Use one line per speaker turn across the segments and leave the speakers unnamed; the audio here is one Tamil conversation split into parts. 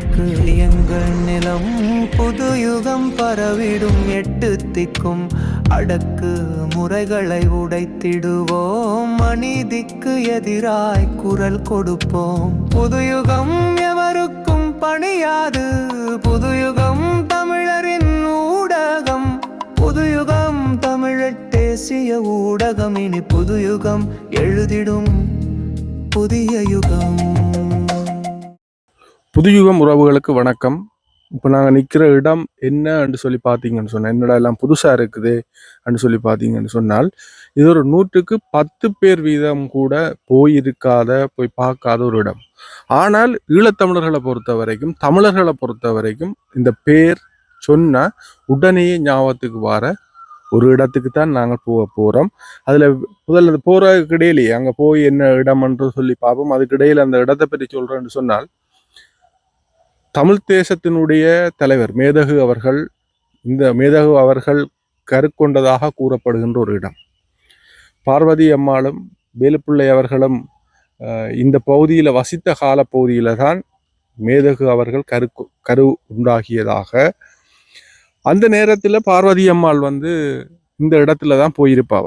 நமக்கு எங்கள் நிலம் புது யுகம் பரவிடும். எட்டு திக்கும் அடக்கு முறைகளை உடைத்திடுவோம். அநீதிக்கு எதிராய் குரல் கொடுப்போம். புதுயுகம் எவருக்கும் பணியாது. புதுயுகம் தமிழரின் ஊடகம். புதுயுகம் தமிழர் தேசிய ஊடகம். இனி புதுயுகம் எழுதிடும் புதிய யுகம்.
புதுயுகம் உறவுகளுக்கு வணக்கம். இப்போ நாங்கள் நிற்கிற இடம் என்னன்னு சொல்லி பார்த்தீங்கன்னு சொன்னால் என்னடா எல்லாம் புதுசாக இருக்குது அப்படின்னு சொல்லி பார்த்தீங்கன்னு சொன்னால் இது ஒரு நூற்றுக்கு பத்து பேர் வீதம் கூட போயிருக்காத போய் பார்க்காத ஒரு இடம். ஆனால் ஈழத்தமிழர்களை பொறுத்த வரைக்கும் தமிழர்களை பொறுத்த வரைக்கும் இந்த பேர் சொன்னால் உடனே ஞாபகத்துக்கு வர ஒரு இடத்துக்கு தான் நாங்கள் போக போகிறோம் அதில் முதல்ல போகிறதுக்கு இடையிலேயே அங்கே போய் என்ன இடம்ன்று சொல்லி பார்ப்போம். அதுக்கு இடையில அந்த இடத்தை பற்றி சொல்கிறேன்னு சொன்னால் தமிழ் தேசத்தினுடைய தலைவர் மேதகு அவர்கள் இந்த மேதகு அவர்கள் கருக்கொண்டதாக கூறப்படுகின்ற ஒரு இடம். பார்வதி அம்மாளும் வேலுப்பிள்ளை அவர்களும் இந்த பகுதியில் வசித்த கால பகுதியில் தான் மேதகு அவர்கள் கரு கரு உண்டாகியதாக. அந்த நேரத்தில் பார்வதி அம்மாள் வந்து இந்த இடத்துல தான் போயிருப்பாவ.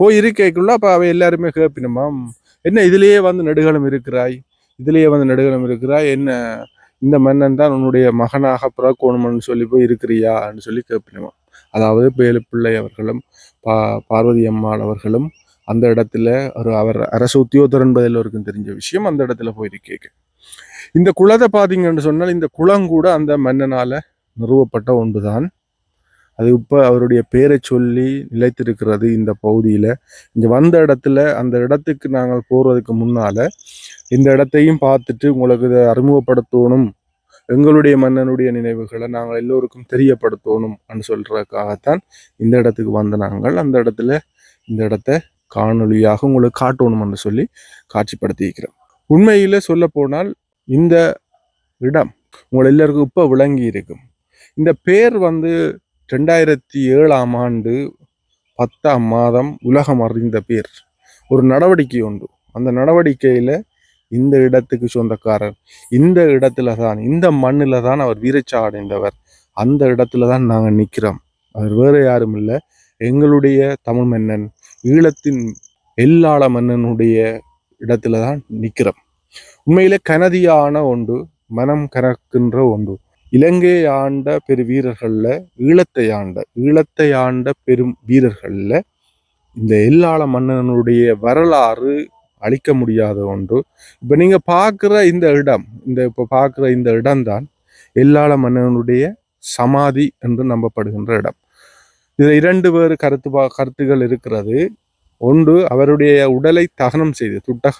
போயிருக்கைக்குள்ள அப்போ அவள் எல்லாருமே கேட்பினமாம் என்ன இதுலேயே வந்து நெடுகளும் இருக்கிறாய்? இதுலேயே வந்து நெடுகளும் இருக்கிறாய்? என்ன இந்த மன்னன் தான் உன்னுடைய மகனாக பிறக்கணும்னு சொல்லி போய் இருக்கிறியான்னு சொல்லி கேட்பினோம் அதாவது வேலுப்பிள்ளை அவர்களும் பா பார்வதி அம்மாள் அவர்களும் அந்த இடத்துல ஒரு அவர் அரசு உத்தியோகத்தர் என்பதில் அவருக்கும் தெரிஞ்ச விஷயம் அந்த இடத்துல போயிருக்கேங்க. இந்த குளத்தை பார்த்தீங்கன்னு சொன்னால் இந்த குளம் கூட அந்த மன்னனால் நிறுவப்பட்ட ஒன்றுதான். அது இப்போ அவருடைய பேரை சொல்லி நிலைத்திருக்கிறது இந்த பகுதியில். இங்கே வந்த இடத்துல அந்த இடத்துக்கு நாங்கள் போகிறதுக்கு முன்னால் இந்த இடத்தையும் பார்த்துட்டு உங்களுக்கு இதை அறிமுகப்படுத்தணும் எங்களுடைய மன்னனுடைய நினைவுகளை நாங்கள் எல்லோருக்கும் தெரியப்படுத்தணும் சொல்றதுக்காகத்தான் இந்த இடத்துக்கு வந்த நாங்கள் அந்த இடத்துல இந்த இடத்த காணொளியாக உங்களுக்கு காட்டணும்னு சொல்லி காட்சிப்படுத்தியிருக்கிறோம் உண்மையில் சொல்ல போனால் இந்த இடம் உங்கள் எல்லாருக்கும் இப்போ விளங்கி இருக்கும். இந்த பேர் வந்து ரெண்டாயிரத்தி ஏழாம் ஆண்டு பத்தாம் மாதம் உலகம் அறிந்த பேர். ஒரு நடவடிக்கை உண்டு. அந்த நடவடிக்கையில் இந்த இடத்துக்கு சொந்தக்காரர் இந்த இடத்துல தான் இந்த மண்ணில் தான் அவர் வீரச்சா அடைந்தவர். அந்த இடத்துல தான் நாங்கள் நிற்கிறோம் அவர் வேறு யாரும் இல்லை. எங்களுடைய தமிழ் மன்னன் ஈழத்தின் எல்லாள மன்னனுடைய இடத்துல தான் நிற்கிறோம் உண்மையில கனதியான ஒன்று மனம் கறக்கின்ற ஒன்று. இலங்கையை ஆண்ட பெரு வீரர்களில் ஈழத்தை ஆண்ட ஈழத்தை ஆண்ட பெரும் வீரர்கள்ல இந்த எல்லாள மன்னனுடைய வரலாறு அழிக்க முடியாத ஒன்று. இப்போ நீங்கள் பார்க்குற இந்த இடம் இந்த இப்போ பார்க்குற இந்த இடம்தான் எல்லாள மன்னனுடைய சமாதி என்று நம்பப்படுகின்ற இடம். இதில் இரண்டு வேறு கருத்து பா- கருத்துகள் இருக்கிறது. ஒன்று அவருடைய உடலை தகனம் செய்து துட்டக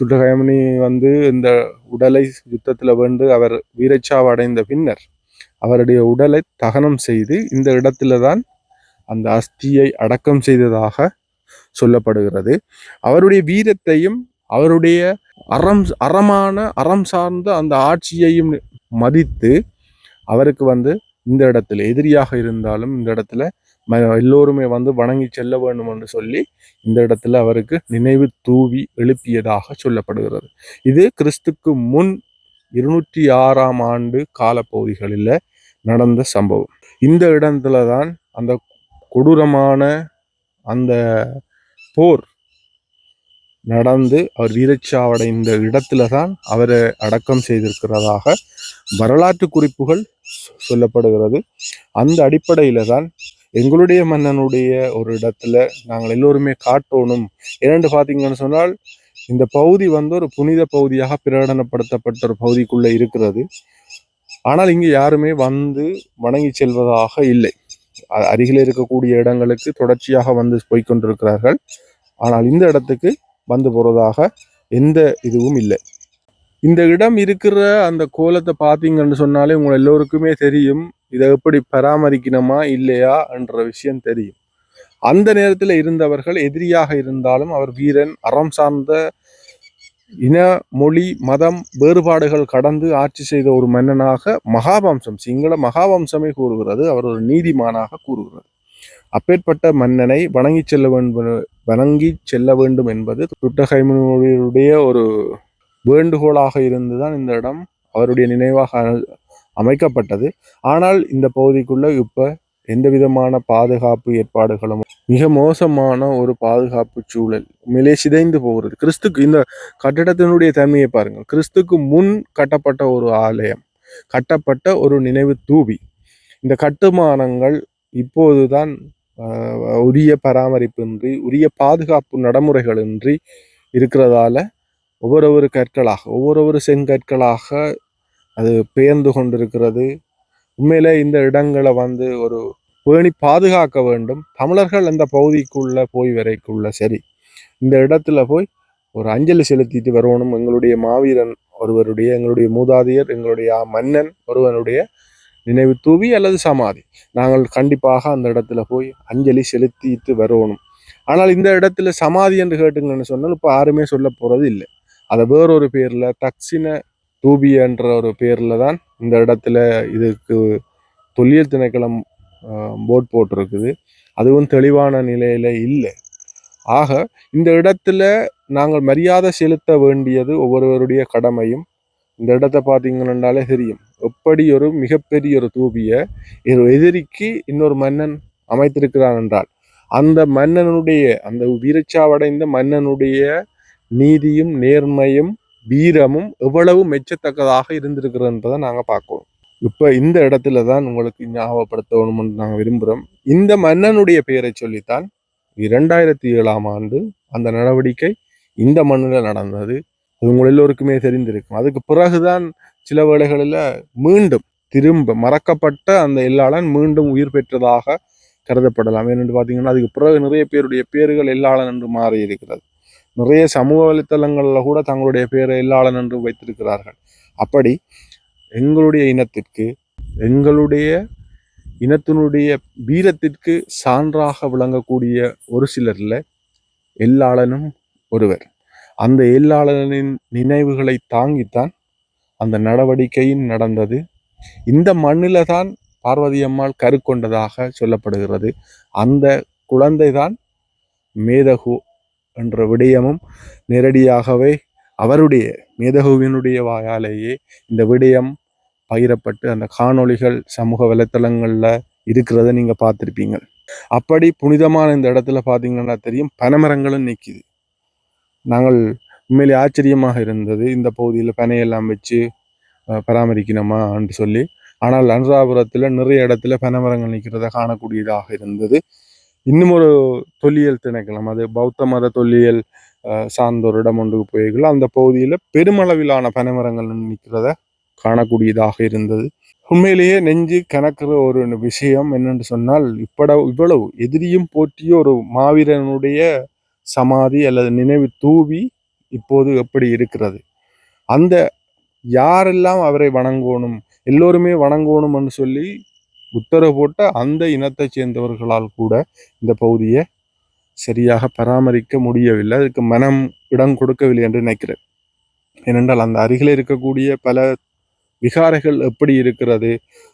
துட்டகயமனி வந்து இந்த உடலை யுத்தத்தில் வந்து அவர் வீரச்சாவு அடைந்த பின்னர் அவருடைய உடலை தகனம் செய்து இந்த இடத்துல தான் அந்த அஸ்தியை அடக்கம் செய்ததாக சொல்லப்படுகிறது. அவருடைய வீரத்தையும் அவருடைய அறம் அறமான அறம் சார்ந்த அந்த ஆட்சியையும் மதித்து அவருக்கு வந்து இந்த இடத்துல எதிரியாக இருந்தாலும் இந்த இடத்துல ம- எல்லோருமே வந்து வணங்கி செல்ல வேண்டும் என்று சொல்லி இந்த இடத்துல அவருக்கு நினைவு தூவி எழுப்பியதாக சொல்லப்படுகிறது. இது கிறிஸ்துக்கு முன் இருநூற்றி ஆறாம் ஆண்டு காலப்பகுதிகளில் நடந்த சம்பவம். இந்த இடத்துல தான் அந்த கொடூரமான அந்த போர் நடந்து அவர் வீரச்சாவடைந்த இடத்துல தான் அவரை அடக்கம் செய்திருக்கிறதாக வரலாற்று குறிப்புகள் சொ- சொல்லப்படுகிறது. அந்த அடிப்படையில் தான் எங்களுடைய மன்னனுடைய ஒரு இடத்துல நாங்கள் எல்லோருமே காட்டணும். இரண்டு பார்த்தீங்கன்னு சொன்னால் இந்த பகுதி வந்து ஒரு புனித பகுதியாக பிரகடனப்படுத்தப்பட்ட ஒரு பகுதிக்குள்ளே இருக்கிறது. ஆனால் இங்கே யாருமே வந்து வணங்கி செல்வதாக இல்லை. அருகில் இருக்கக்கூடிய இடங்களுக்கு தொடர்ச்சியாக வந்து போய்கொண்டிருக்கிறார்கள் ஆனால் இந்த இடத்துக்கு வந்து போறதாக எந்த இதுவும் இல்லை. இந்த இடம் இருக்கிற அந்த கோலத்தை பார்த்தீங்கன்னு சொன்னாலே உங்களை எல்லோருக்குமே தெரியும் இதை எப்படி பராமரிக்கணுமா இல்லையா என்ற விஷயம் தெரியும். அந்த நேரத்தில் இருந்தவர்கள் எதிரியாக இருந்தாலும் அவர் வீரன் அறம் சார்ந்த இன மொழி மதம் வேறுபாடுகள் கடந்து ஆட்சி செய்த ஒரு மன்னனாக மகாவம்சம் சிங்கள மகாவம்சமே கூறுகிறது. அவர் ஒரு நீதிமானாக கூறுகிறது. அப்பேற்பட்ட மன்னனை வணங்கி செல்ல வேண்டும் வணங்கி செல்ல வேண்டும் என்பது துட்டகைமனுடைய ஒரு வேண்டுகோளாக இருந்துதான் இந்த இடம் அவருடைய நினைவாக அமைக்கப்பட்டது. ஆனால் இந்த பகுதிக்குள்ள இப்ப எந்த விதமான பாதுகாப்பு ஏற்பாடுகளும் மிக மோசமான ஒரு பாதுகாப்பு சூழல். உண்மையிலே சிதைந்து போகிறது. கிறிஸ்துக்கு இந்த கட்டிடத்தினுடைய தன்மையை பாருங்கள். கிறிஸ்துக்கு முன் கட்டப்பட்ட ஒரு ஆலயம் கட்டப்பட்ட ஒரு நினைவு தூவி இந்த கட்டுமானங்கள் இப்போதுதான் உரிய பராமரிப்பின்றி உரிய பாதுகாப்பு நடைமுறைகளின்றி இருக்கிறதால ஒவ்வொரு கற்களாக ஒவ்வொரு செங்கற்களாக அது பெயர்ந்து கொண்டிருக்கிறது. உண்மையிலே இந்த இடங்களை வந்து ஒரு பேணி பாதுகாக்க வேண்டும். தமிழர்கள் அந்த பகுதிக்குள்ள போய் வரைக்குள்ள சரி. இந்த இடத்துல போய் ஒரு அஞ்சலி செலுத்திட்டு வரணும். எங்களுடைய மாவீரன் ஒருவருடைய எங்களுடைய மூதாதையர் எங்களுடைய மன்னன் ஒருவனுடைய நினைவு தூவி அல்லது சமாதி. நாங்கள் கண்டிப்பாக அந்த இடத்துல போய் அஞ்சலி செலுத்திட்டு வரணும். ஆனால் இந்த இடத்துல சமாதி என்று கேட்டுங்கன்னு சொன்னால் இப்போ யாருமே சொல்ல போகிறது இல்லை. அதை வேறொரு பேரில் தக்ஷின தூபி என்ற ஒரு பேரில் தான் இந்த இடத்துல இதுக்கு தொல்லியல் திணைக்களம் போட் போட்டிருக்குது அதுவும் தெளிவான நிலையில் இல்லை. ஆக இந்த இடத்துல நாங்கள் மரியாதை செலுத்த வேண்டியது ஒவ்வொருவருடைய கடமையும் இந்த இடத்த பார்த்தீங்கன்னாலே தெரியும். எப்படி ஒரு மிகப்பெரிய ஒரு தூபியை ஒரு எதிரிக்கு இன்னொரு மன்னன் அமைத்திருக்கிறான் என்றால் அந்த மன்னனுடைய அந்த வீரச்சாவடைந்த மன்னனுடைய நீதியும் நேர்மையும் வீரமும் எவ்வளவு மெச்சத்தக்கதாக இருந்திருக்கிறது என்பதை நாங்கள் பார்க்கணும் இப்போ இந்த இடத்துல தான் உங்களுக்கு ஞாபகப்படுத்தணும்னு நாங்கள் விரும்புகிறோம் இந்த மன்னனுடைய பெயரை சொல்லித்தான் இரண்டாயிரத்தி ஏழாம் ஆண்டு அந்த நடவடிக்கை இந்த மண்ணில் நடந்தது. அது உங்கள் எல்லோருக்குமே தெரிந்திருக்கும். அதுக்கு பிறகுதான் சில வேளைகளில் மீண்டும் திரும்ப மறக்கப்பட்ட அந்த எல்லாளன் மீண்டும் உயிர் பெற்றதாக கருதப்படலாம். ஏனென்று பார்த்தீங்கன்னா அதுக்கு பிறகு நிறைய பேருடைய பேர்கள் எல்லாளன் என்று மாறி இருக்கிறது. நிறைய சமூக வலைத்தளங்களில் கூட தங்களுடைய பேரை எல்லாளன் என்று வைத்திருக்கிறார்கள். அப்படி எங்களுடைய இனத்திற்கு எங்களுடைய இனத்தினுடைய வீரத்திற்கு சான்றாக விளங்கக்கூடிய ஒரு சிலரில் எல்லாளனும் ஒருவர். அந்த எல்லாளனின் நினைவுகளை தாங்கித்தான் அந்த நடவடிக்கையும் நடந்தது. இந்த மண்ணில தான் பார்வதி அம்மாள் கருக்கொண்டதாக சொல்லப்படுகிறது. அந்த குழந்தை தான் மேதகு என்ற விடயமும் நேரடியாகவே அவருடைய மேதகுவினுடைய வாயாலேயே இந்த விடயம் பகிரப்பட்டு அந்த காணொளிகள் சமூக வலைத்தளங்கள்ல இருக்கிறத நீங்க பார்த்திருப்பீங்க. அப்படி புனிதமான இந்த இடத்துல பார்த்தீங்கன்னா தெரியும் பனைமரங்களும் நிற்கிது நாங்கள் உண்மையிலே ஆச்சரியமாக இருந்தது. இந்த பகுதியில் பனையெல்லாம் வச்சு பராமரிக்கணுமா என்று சொல்லி. ஆனால் அனுராபுரத்தில் நிறைய இடத்துல பனைமரங்கள் நிற்கிறத காணக்கூடியதாக இருந்தது. இன்னும் ஒரு தொல்லியல் திணைக்களம் அது பௌத்த மத தொல்லியல் சார்ந்த ஒரு இடம் ஒன்றுக்கு போயிருக்கல அந்த பகுதியில் பெருமளவிலான பனைமரங்கள் நிற்கிறத காணக்கூடியதாக இருந்தது. உண்மையிலேயே நெஞ்சு கணக்குற ஒரு விஷயம் என்னென்று சொன்னால் இப்பட இவ்வளவு எதிரியும் போற்றிய ஒரு மாவீரனுடைய சமாதி அல்லது நினைவு தூவி இப்போது எப்படி இருக்கிறது? அந்த யாரெல்லாம் அவரை வணங்கணும் எல்லோருமே வணங்கணும்னு சொல்லி உத்தரவு போட்ட அந்த இனத்தைச் சேர்ந்தவர்களால் கூட இந்த பகுதியை சரியாக பராமரிக்க முடியவில்லை. அதுக்கு மனம் இடம் கொடுக்கவில்லை என்று நினைக்கிறேன். ஏனென்றால் அந்த அருகில் இருக்கக்கூடிய பல விகாரைகள் எப்படி இருக்கிறது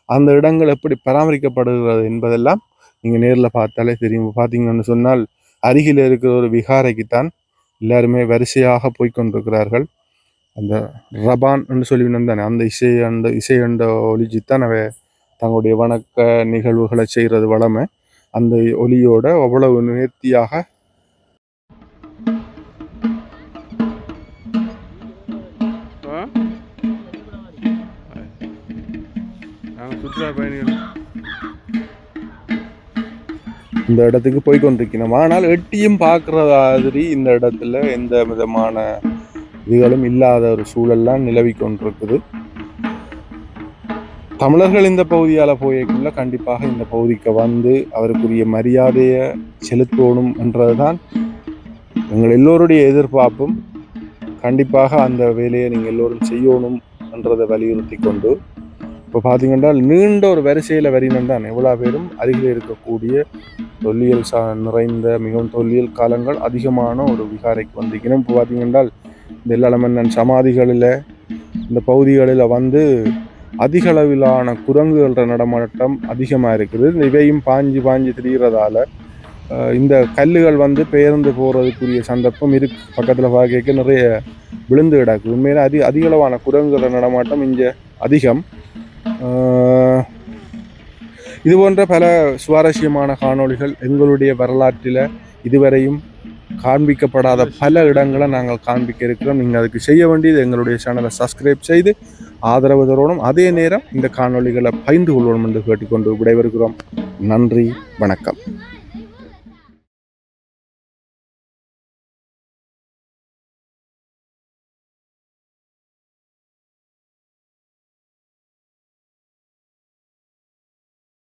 அந்த இடங்கள் எப்படி பராமரிக்கப்படுகிறது என்பதெல்லாம் நீங்கள் நேரில் பார்த்தாலே தெரியும். பார்த்தீங்கன்னு சொன்னால் அருகில் இருக்கிற ஒரு விகாரைக்குத்தான் எல்லாருமே வரிசையாக போய்கொண்டிருக்கிறார்கள் அந்த ரபான் என்று சொல்லி தானே அந்த இசை அந்த இசை அண்ட ஒலிஜித்தான் அவ தங்களுடைய வணக்க நிகழ்வுகளை செய்கிறது வளமை. அந்த ஒலியோட அவ்வளவு நேர்த்தியாக சுற்றுலா பயணிகள். இந்த இடத்துக்கு போய் கொண்டிருக்கணும் ஆனால் எட்டியும் பார்க்குற மாதிரி இந்த இடத்துல எந்த விதமான இதுகளும் இல்லாத ஒரு சூழல்லாம் நிலவி கொண்டிருக்குது. தமிழர்கள் இந்த பகுதியால் போயக்குள்ள கண்டிப்பாக இந்த பகுதிக்கு வந்து அவருக்குரிய மரியாதையை செலுத்தணும் என்றதுதான் எங்கள் எல்லோருடைய எதிர்பார்ப்பும். கண்டிப்பாக அந்த வேலையை நீங்கள் எல்லோரும் செய்யணும் என்றதை வலியுறுத்தி கொண்டு இப்போ பார்த்தீங்கன்னா நீண்ட ஒரு வரிசையில் வரினம் தான். எவ்வளோ பேரும் அருகில் இருக்கக்கூடிய தொல்லியல் சா நிறைந்த மிகவும் தொல்லியல் காலங்கள் அதிகமான ஒரு விகாரைக்கு வந்திருக்கணும் இப்போ பார்த்தீங்கன்னா இந்த எல்லாமன்னன் சமாதிகளில் இந்த பகுதிகளில் வந்து அதிக அளவிலான குரங்குகள நடமாட்டம் அதிகமாக இருக்குது. இந்த இவையும் பாஞ்சு பாஞ்சு திரிகிறதால இந்த கல்லுகள் வந்து பெயர்ந்து போகிறதுக்குரிய சந்தர்ப்பம் இருக்கு. பக்கத்தில் பார்க்க நிறைய விழுந்து கிடக்கு. உண்மையில அதி அதிகளவான குரங்குற நடமாட்டம் இங்கே அதிகம். இது போன்ற பல சுவாரஸ்யமான காணொளிகள் எங்களுடைய வரலாற்றில் இதுவரையும் காண்பிக்கப்படாத பல இடங்களை நாங்கள் காண்பிக்க இருக்கிறோம். நீங்கள் அதுக்கு செய்ய வேண்டியது எங்களுடைய சேனலை சப்ஸ்கிரைப் செய்து ஆதரவு தரணும் அதே நேரம் இந்த காணொளிகளை பகிர்ந்து கொள்வோம் என்று கேட்டுக்கொண்டு விடைபெறுகிறோம். நன்றி வணக்கம்.